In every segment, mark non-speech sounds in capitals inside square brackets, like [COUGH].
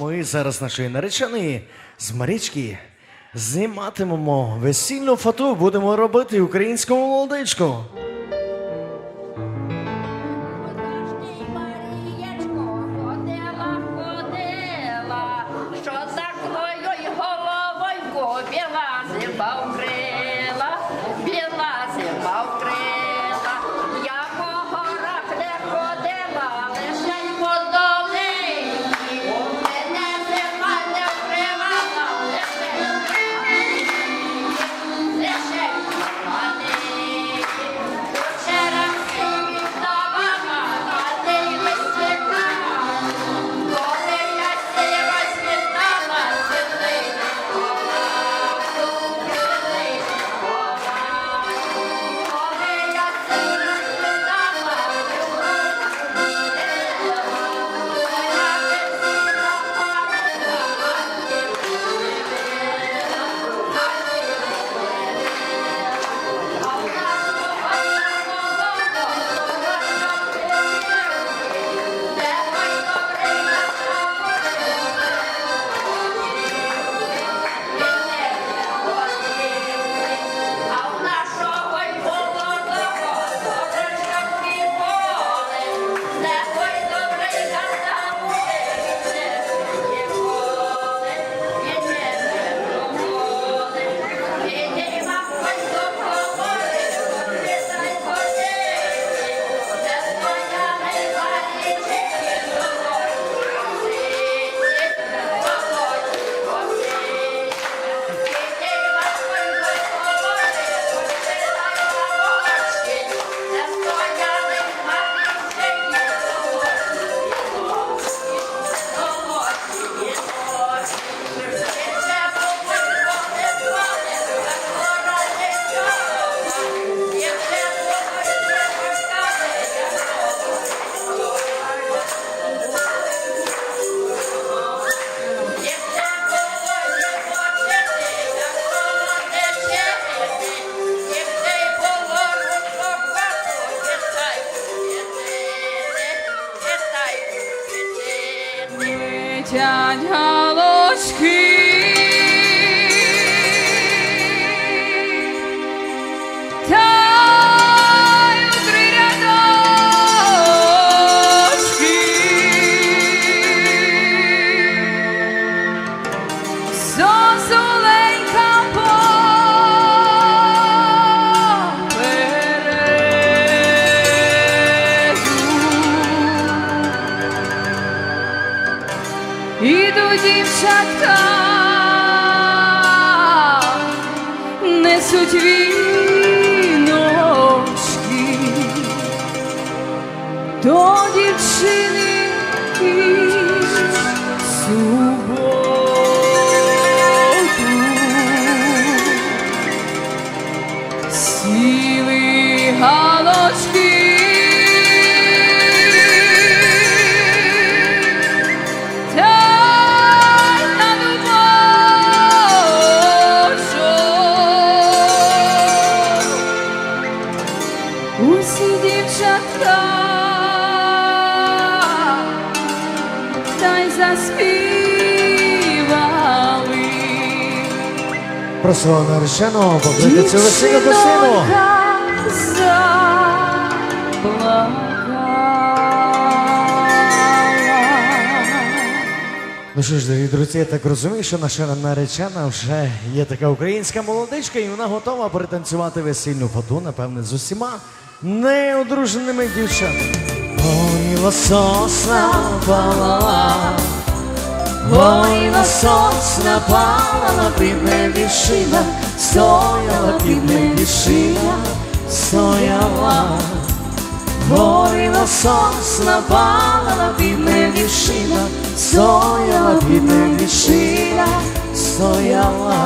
Ми зараз нашої нареченої з Марічки зніматимемо весільну фату, будемо робити українську молодичку. Yeah. До дівчини суботу. Сіли галочки. Та на дубочок. Усі дівчатка Про свого нареченого покликати цю весільну заплакала. Ну що ж, дорогі друзі, я так розумію, що наша наречена вже є така українська молодичка, і вона готова перетанцювати весільну фату, напевне, з усіма неодруженими дівчатами. Горіла сосна палала, горіла сосна палала, бідне вішина, стояла бідне вішина, стояла. Горіла сосна, палала бідне вішина, стояла бідне вішина, стояла.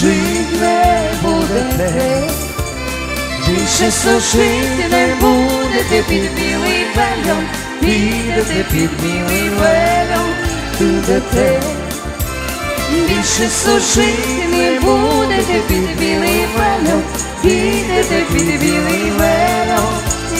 Служити не будете, більше служити не будете під білий вельом, підете під білий вельом, підете. Більше служити не будете під білий вельом, підете під білий вельом,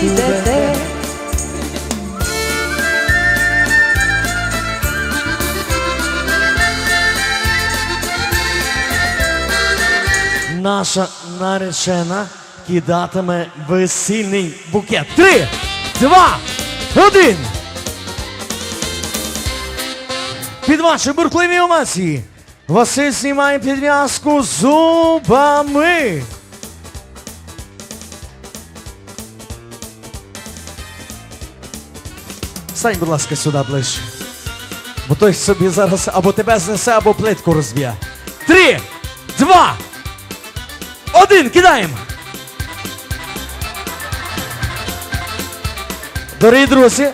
підете. Наша наречена кидатиме весільний букет. Три, два, один. Під ваші буркливі емоції. Василь знімає підв'язку зубами. Стань, будь ласка, сюди ближче. Бо той собі зараз або тебе знесе, або плитку розб'є. Три, два, один, кидаємо. Дорогі друзі,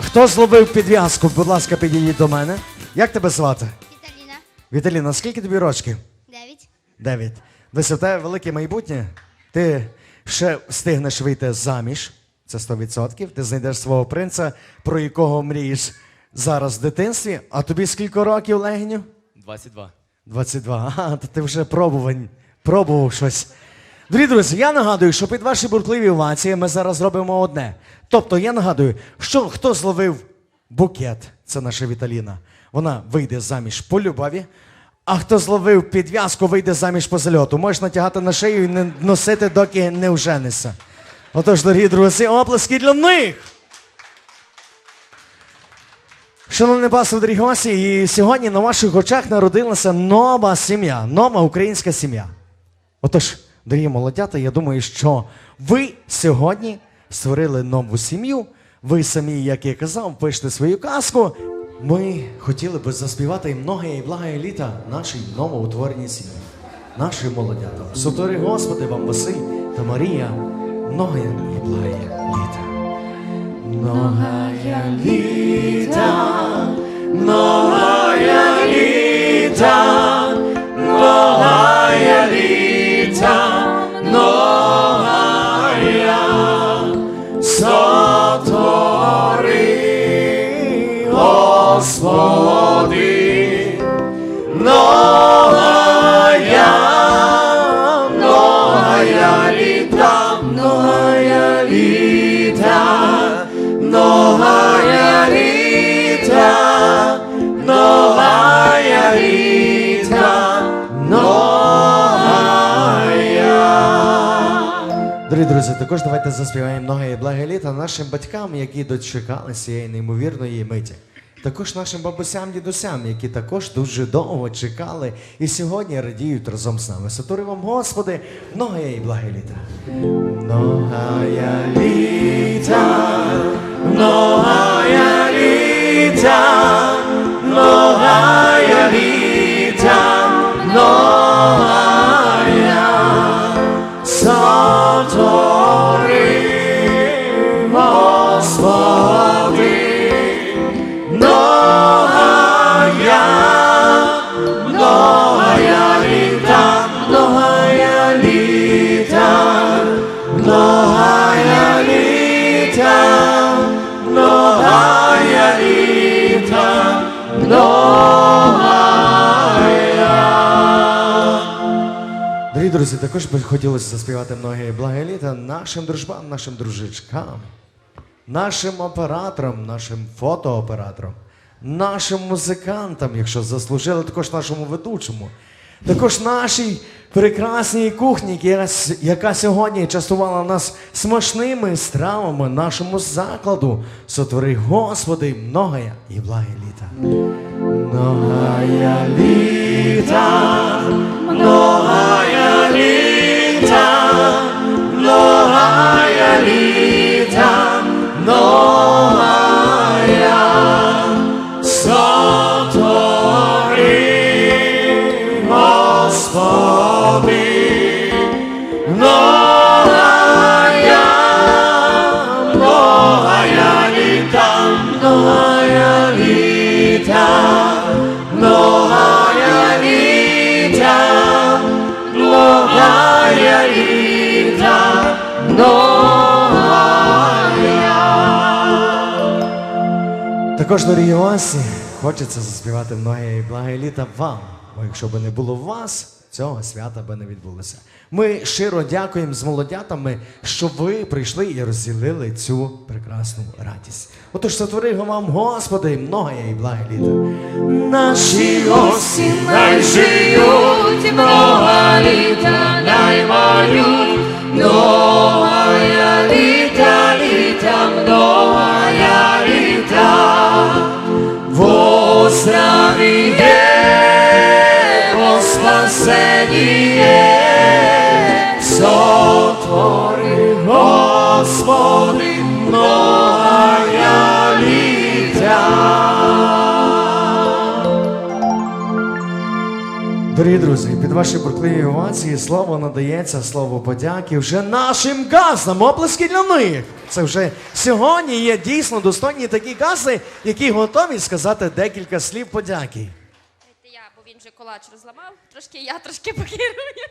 хто зловив підв'язку, будь ласка, підійдіть до мене. Як тебе звати? Віталіна, Віталіна, скільки тобі рочків? 9. Дев'ять. Десь у тебе велике майбутнє. Ти ще встигнеш вийти заміж. Це 100%. Ти знайдеш свого принца, про якого мрієш зараз в дитинстві. А тобі скільки років, Легеню? 22. 22. Ага, то ти вже пробувань, пробував щось. Дорогі друзі, я нагадую, що під ваші буркливі овації ми зараз робимо одне. Тобто, я нагадую, що хто зловив букет, це наша Віталіна, вона вийде заміж по любові. А хто зловив підв'язку, вийде заміж по зальоту. Можеш натягати на шию і не носити, доки не вженися. Отож, дорогі друзі, оплески для них! Шановні паство, дорогі гості, і сьогодні на ваших очах народилася нова сім'я, нова українська сім'я. Отож, дорогі молодята, я думаю, що ви сьогодні створили нову сім'ю. Ви самі, як я казав, пишете свою казку. Ми хотіли би заспівати їм многе і благе літа нашій новоутвореній сім'ї, нашим молодятам. Сотори Господи, вам Василь та Марія, многе і благе літа. Многая літа, многая літа, Господи, многая, також давайте заспіваємо многе і благе літа нашим батькам, які дочекалися цієї неймовірної миті. Також нашим бабусям, дідусям, які також дуже довго чекали і сьогодні радіють разом з нами. Сатури вам, Господи, многое і благе літа. Многая літа, многая літа, многая друзі, також би хотілося заспівати многе благе літа нашим дружбам, нашим дружичкам, нашим операторам, нашим фотооператорам, нашим музикантам, якщо заслужили, також нашому ведучому. Також нашій прекрасній кухні, яка, сьогодні частувала нас смачними стравами нашому закладу. Сотвори, Господи, многая і благе літа. Многая літа, многая літа, многая Також, дорогі гості, хочеться заспівати многе і благе літа вам. Бо якщо б не було вас, цього свята би не відбулося. Ми щиро дякуємо з молодятами, що ви прийшли і розділили цю прекрасну радість. Отож, сотвори вам, Господи, многое і благе літа. Наші гості най сотвори, Господи, многая літа. Дорогі друзі, під ваші бурхливі овації слово надається, слово подяки вже нашим газам. Оплески для них. Це вже сьогодні є дійсно достойні такі гази, які готові сказати декілька слів подяки. Це я, бо він вже колач розламав. Трошки я трошки покерую.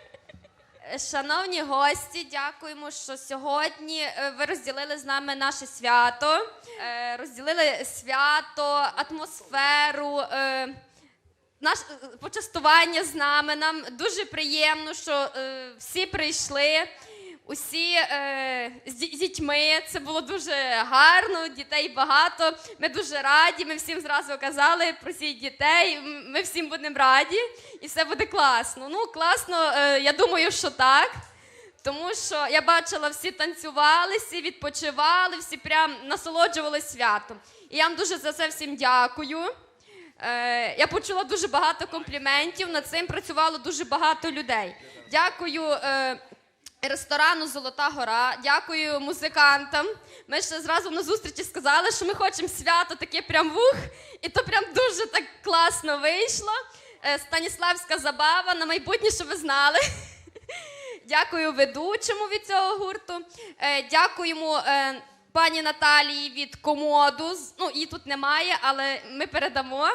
Шановні гості, дякуємо, що сьогодні е, ви розділили з нами наше свято. Е, Розділили свято, атмосферу. е, Наш почастування з нами. Нам дуже приємно, що всі прийшли. Усі е, з дітьми. Це було дуже гарно, дітей багато. Ми дуже раді. Ми всім зразу казали про всіх дітей. Ми всім будемо раді, і все буде класно. Ну, класно, е, я думаю, що так. Тому що я бачила, всі танцювали, всі відпочивали, всі прям насолоджувалися святом. І я вам дуже за це всім дякую. Е, я почула дуже багато компліментів. Над цим працювало дуже багато людей. Дякую е, ресторану Золота Гора, дякую музикантам. Ми ще зразу на зустрічі сказали, що ми хочемо свято таке прям вух, і то прям дуже так класно вийшло. Е, Станіславська забава на майбутнє, що ви знали. [LAUGHS] Дякую ведучому від цього гурту. Е, дякуємо е, пані Наталії від комоду. Ну, її тут немає, але ми передамо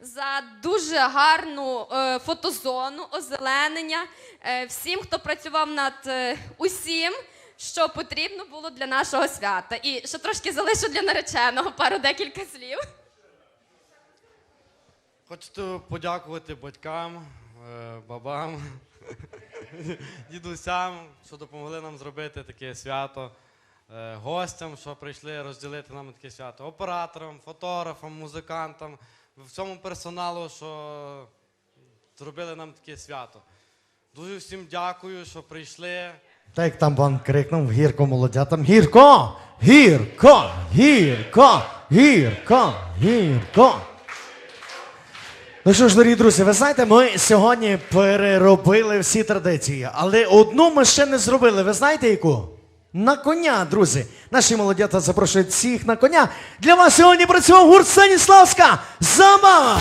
за дуже гарну е, фотозону, озеленення. Е, всім, хто працював над е, усім, що потрібно було для нашого свята. І ще трошки залишу для нареченого пару декілька слів. Хочу подякувати батькам, е, бабам, [LAUGHS] дідусям, що допомогли нам зробити таке свято, гостям, що прийшли розділити нам таке свято, операторам, фотографам, музикантам, всьому персоналу, що зробили нам таке свято. Дуже всім дякую, що прийшли. Так як там пан крикнув гірко молодятам. Гірко! Гірко! Гірко! Гірко! Гірко! Ну що ж, дорогі друзі, ви знаєте, ми сьогодні переробили всі традиції, але одну ми ще не зробили. Ви знаєте яку? На коня, друзі. Наші молодята запрошують всіх на коня. Для вас сьогодні працював гурт Станіславська Забава!